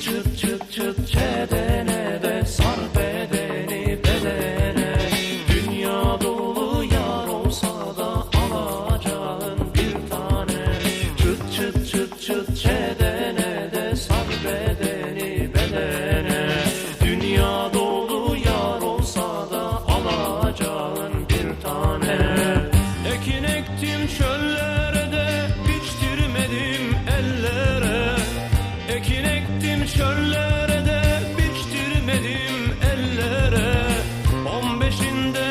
çıt çıt çıt çedene de sar bedeni bedene. Dünya dolu yar olsa da alacağın bir tane. Çıt çıt çıt çıt çedene de sar bedeni bedene. Dünya dolu yar olsa da alacağın bir tane. Ekin ektim Ekin ektim çöllere biçtirmedim ellere. On beşinde